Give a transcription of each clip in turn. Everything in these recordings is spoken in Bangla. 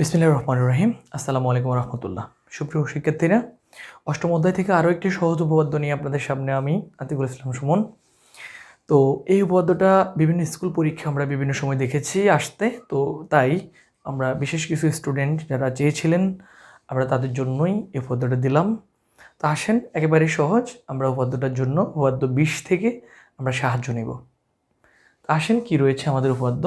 বিসমিল্লাহ রহমান রহিম। আসসালামু আলাইকুম রহমতুল্লাহ। সুপ্রিয় শিক্ষার্থীরা, অষ্টম অধ্যায় থেকে আরও একটি সহজ উপপাদ্য নিয়ে আপনাদের সামনে আমি আতিকুল ইসলাম সুমন। তো এই উপপাদ্যটা বিভিন্ন স্কুল পরীক্ষা আমরা বিভিন্ন সময় দেখেছি আসতে। তো তাই আমরা বিশেষ কিছু স্টুডেন্ট যারা চেয়েছিলেন, আমরা তাদের জন্যই এই উপপাদ্যটা দিলাম। তা আসেন, একেবারে সহজ, আমরা উপপাদ্যটার জন্য উপপাদ্য বিশ থেকে আমরা সাহায্য নেব। তা আসেন, কি রয়েছে আমাদের উপপাদ্য?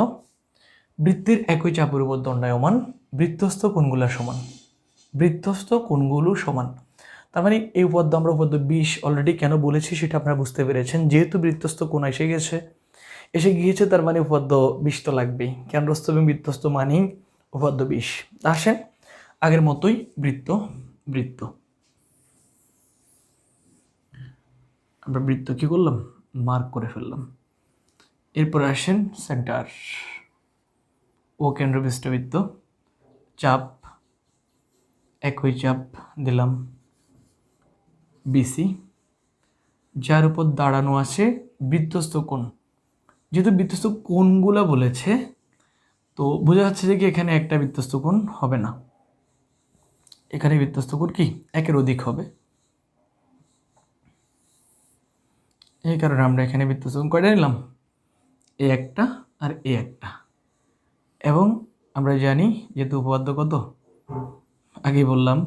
বৃত্তের একই চাপের উপর দণ্ডায়মান বৃত্তস্থ কোণগুলো সমান। বৃত্তস্থ কোণগুলো সমান। তার মানে এই উপপাদ্য আমরা উপপাদ্য বিশ অলরেডি কেন বলেছি সেটা আপনারা বুঝতে পেরেছেন। যেহেতু বৃত্তস্থ কোণ এসে গেছে, এসে গিয়েছে তার মানে উপপাদ্য বিশ তো লাগবেই। কেন্দ্রস্থ এবং বৃত্তস্থ মানেই উপপাদ্য বিশ। আসেন আগের মতোই বৃত্ত বৃত্ত। আমরা বৃত্ত কি করলাম? মার্ক করে ফেললাম। এরপরে আসেন সেন্টার। ও কেন্দ্রবিষ্ট বৃত্ত চাপ, একই চাপ দিলাম বিসি। যার উপর দাঁড়ানো আছে বৃত্তস্থ কোণ। যেহেতু বৃত্তস্থ কোণগুলো বলেছে, তো বোঝা যাচ্ছে যে কি এখানে একটা বৃত্তস্থ কোণ হবে না। এখানে বৃত্তস্থ কোণ কি? একের অধিক হবে। এই কারণে আমরা এখানে বৃত্তস্থ কোণ কয়টা নিলাম? এ একটা আর এ একটা। এবং আমরা জানি যেহেতু উপপাদ্য কত? আগেই বললাম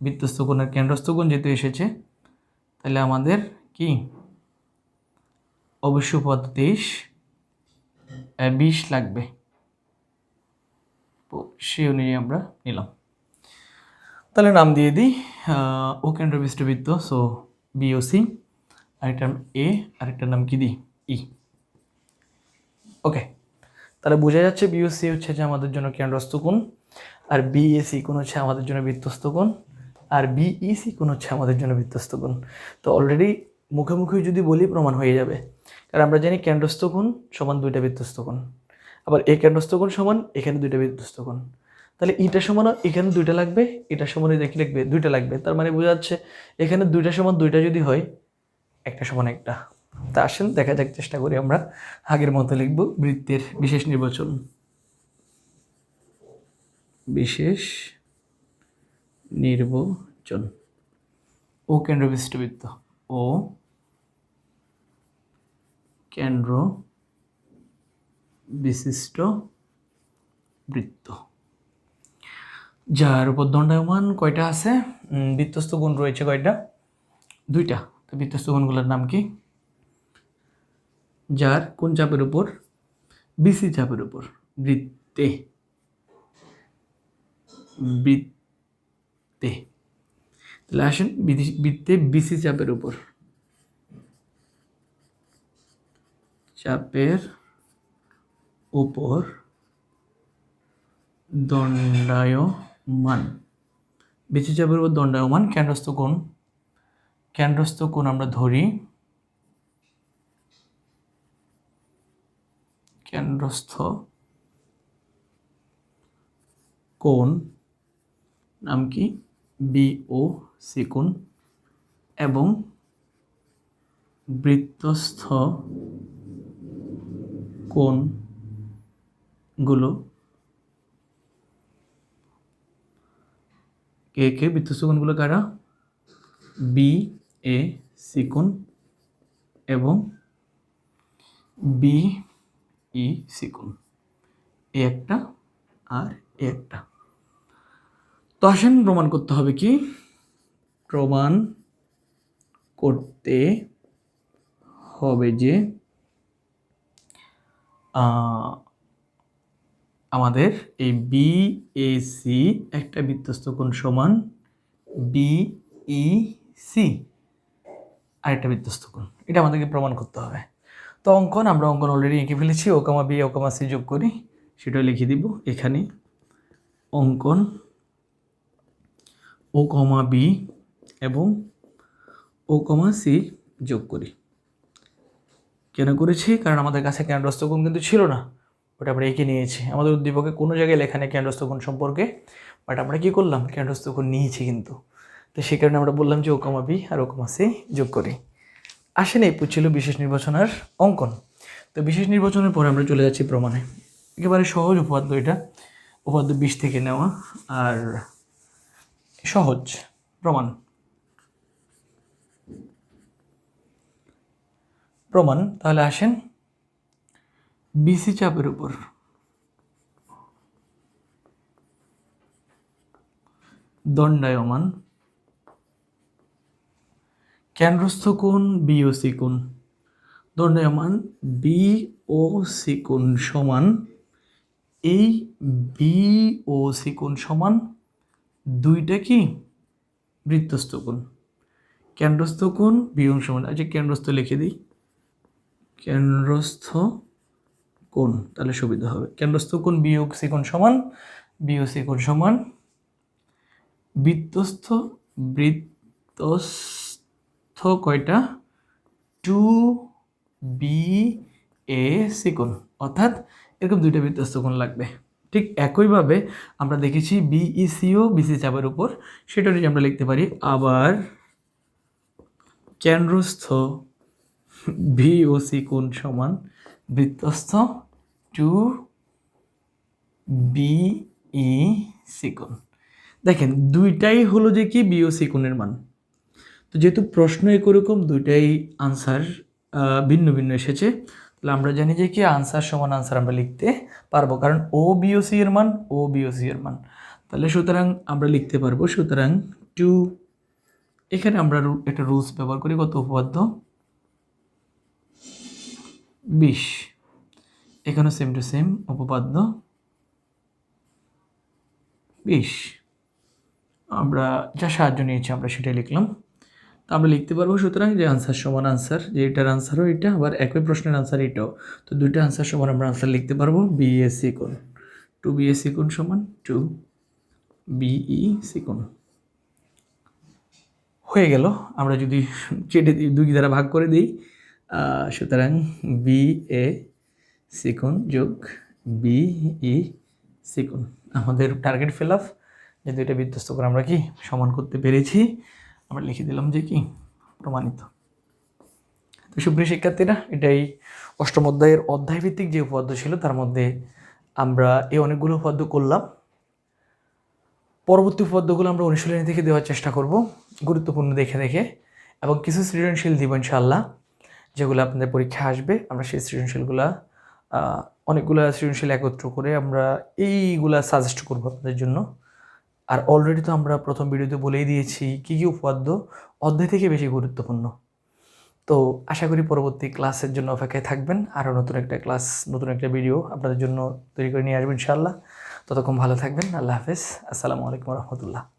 বৃত্তস্থ কোণের কেন্দ্রস্থ যেহেতু এসেছে, তাহলে আমাদের কি? অবশ্য উপপাদ্য তেইশ বিশ লাগবে। তো সেই অনুযায়ী আমরা নিলাম। তাহলে নাম দিয়ে দিই ও কেন্দ্রবিষ্ট বৃত্ত সো বিওসি আরেকটার নাম এ আরেকটার নাম কি দিই? ই ওকে তাহলে বোঝা যাচ্ছে বিওসি হচ্ছে যে আমাদের জন্য কেন্দ্রস্থ কোণ, আর বিএসি কোণ হচ্ছে আমাদের জন্য বৃত্তস্থ কোণ, আর বিইসি কোণ হচ্ছে আমাদের জন্য বৃত্তস্থ কোণ। তো অলরেডি মুখে মুখে যদি বলি প্রমাণ হয়ে যাবে। কারণ আমরা জানি কেন্দ্রস্থ কোণ সমান দুইটা বৃত্তস্থ কোণ। আবার এই কেন্দ্রস্থ কোণ সমান, এখানে দুইটা বৃত্তস্থ কোণ। তাহলে ইটা সমান এখানে দুইটা লাগবে এটা সমান দেখি লিখবে দুইটা লাগবে। তার মানে বোঝা যাচ্ছে এখানে দুইটা সমান দুইটা যদি হয়, একটা সমান একটা। তা আসেন, দেখা যাক, চেষ্টা করি আমরা আগের মতো লিখব বৃত্তের বিশেষ নির্বাচন। বিশেষ নির্বাচন। ও কেন্দ্র বিশিষ্টবৃত্ত ও কেন্দ্র বিশিষ্ট বৃত্ত। যার উপর দণ্ডায়মান কয়টা আছে? বৃত্তস্থ গুণ রয়েছে কয়টা? দুইটা। তো বৃত্তস্থ গুণগুলোর নাম কি? যার কোন চাপের উপর? বিসি চাপের উপর। বৃত্তে। বৃত্তে। তাহলে আসেন বৃত্তে বিসি চাপের উপর। চাপের উপর দণ্ডায়মান। বিসি চাপের উপর দণ্ডায়মান। কেন্দ্রস্থ কোণ। কেন্দ্রস্থ কোণ আমরা ধরি কেন্দ্রস্থ কোণ নাম কি? বিও সি কোণ এবং বৃত্তস্থ কোণগুলো কে কে? বৃত্তস্থ কোণগুলো কারা? বি এ সি কোণ এবং বি ই সি কোণ এ একটা আর এ একটা। তো আসেন, প্রমাণ করতে হবে কি? প্রমাণ করতে হবে যে আমাদের এই বি এ সি একটা বৃত্তস্থ কোণ সমান বি ই সি আরেকটা বৃত্তস্থ কোণ। এটা আমাদেরকে প্রমাণ করতে হবে। তো অঙ্কন, আমরা অঙ্কন অলরেডি এঁকে ফেলেছি ওকামা বি ওকামা সি যোগ করি। সেটাও লিখে দিব এখানে। অঙ্কন, ও কমা বি এবং ও কমা সি যোগ করি। কেন করেছি? কারণ আমাদের কাছে কেন্দ্রস্থকোণ কিন্তু ছিল না। ওটা আমরা এঁকে নিয়েছি। আমাদের উদ্দীপকে কোনো জায়গায় লেখা নেই সম্পর্কে। বাট আমরা কী করলাম? কেন্দ্রস্থকোণ নিয়েছি কিন্তু। তো সেই কারণে আমরা বললাম যে ওকামা বি আর ওকামা সি যোগ করি। আসেন এই ছিল বিশেষ নির্বাচনের অঙ্কন। তো বিশেষ নির্বাচনের পরে আমরা চলে যাচ্ছি প্রমাণে। একেবারে সহজ উপপাদ্য এটা। উপাদ্য বিশ থেকে নেওয়া আর সহজ প্রমাণ। প্রমাণ, তাহলে আসেন বিসি চাপের উপর। দণ্ডায়মান কেন্দ্রস্থ কোণ বি ও সি কোণ। দণ্ডায়মান বি ও সি কোণ সমান, এই বি ও সি কোণ সমান দুইটা কি? বৃত্তস্থ কোণ। কেন্দ্রস্থ কোণ বিয়োগ সমান আচ্ছা কেন্দ্রস্থ লিখে দিই। কেন্দ্রস্থ কোণ, তাহলে সুবিধা হবে। কেন্দ্রস্থ কোণ বিয়োগ সি কোণ সমান বিয়োগ সি কোণ সমান, বৃত্তস্থ বৃত্তস্থ কয়টা? টু বি এ সিকোণ অর্থাৎ এরকম দুইটা বৃত্তস্থ কোণ লাগবে। ঠিক একইভাবে আমরা দেখেছি বিইসিও বিসি চাপের উপর। সেটা নিয়ে আমরা লিখতে পারি, আবার কেন্দ্রস্থ ভি ও সি কোণ সমান বৃত্তস্থ টু বিই সি কোণ। দেখেন, দুইটাই হলো যে কি বিও সি কোণের মান। তো যেহেতু প্রশ্ন এরকম দুইটাই আনসার ভিন্ন ভিন্ন এসেছে। তাহলে আমরা জানি যে কি? আনসার সমান আনসার আমরা লিখতে পারব। কারণ ও বিওসি এর মান ও বিওসি এর মান। তাহলে সুতরাং আমরা লিখতে পারব, সুতরাং টু এখানে আমরা একটা রুলস ব্যবহার করি, কত উপপাদ্য? বিশ। এখানে সেম টু সেম উপপাদ্য। বিশ। আমরা যা সাহায্য নিয়েছি আমরা সেটাই লিখলাম। আমরা লিখতে পারব, সুতরাং যে আনসার সমান আনসার যে এটার আনসারও এটা, আবার একই প্রশ্নের আনসার এটাও। তো দুইটা আনসার সমান আমরা আনসার লিখতে পারব বিএসসি কোণ। টু বিএসসি কোণ সমান টু বিই সি কোণ। হয়ে গেল, আমরা যদি কেটে দিই দুই দ্বারা ভাগ করে দিই সুতরাং বি এ সিকোণ যোগ বিই সিকোণ আমাদের টার্গেট ফিল আপ যে দুইটা বিধ্বস্ত করে আমরা কি সমান করতে পেরেছি? আমরা লিখে দিলাম যে কি? প্রমাণিত। তো সুপ্রিয় শিক্ষার্থীরা, এটাই অষ্টম অধ্যায়ের অধ্যায়ভিত্তিক যে উপপাদ্য ছিল, তার মধ্যে আমরা এই অনেকগুলো উপপাদ্য করলাম। পরবর্তী উপপাদ্যগুলো আমরা অনুশীলনী থেকে দেওয়ার চেষ্টা করব, গুরুত্বপূর্ণ দেখে দেখে, এবং কিছু সৃজনশীল দিব ইনশাল্লাহ যেগুলো আপনাদের পরীক্ষা আসবে। আমরা সেই সৃজনশীলগুলা অনেকগুলা সৃজনশীল একত্র করে আমরা এইগুলা সাজেস্ট করব আপনাদের জন্য। আর অলরেডি তো আমরা প্রথম ভিডিওতে বলেই দিয়েছি কী কী উপাদ্য অধ্যায় থেকে বেশি গুরুত্বপূর্ণ। তো আশা করি পরবর্তী ক্লাসের জন্য অপেক্ষায় থাকবেন। আরও নতুন একটা ক্লাস, নতুন একটা ভিডিও আপনাদের জন্য তৈরি করে নিয়ে আসবেন ইনশাআল্লাহ। ততক্ষণ ভালো থাকবেন। আল্লাহ হাফেজ। আসসালামু আলাইকুম রহমতুল্লাহ।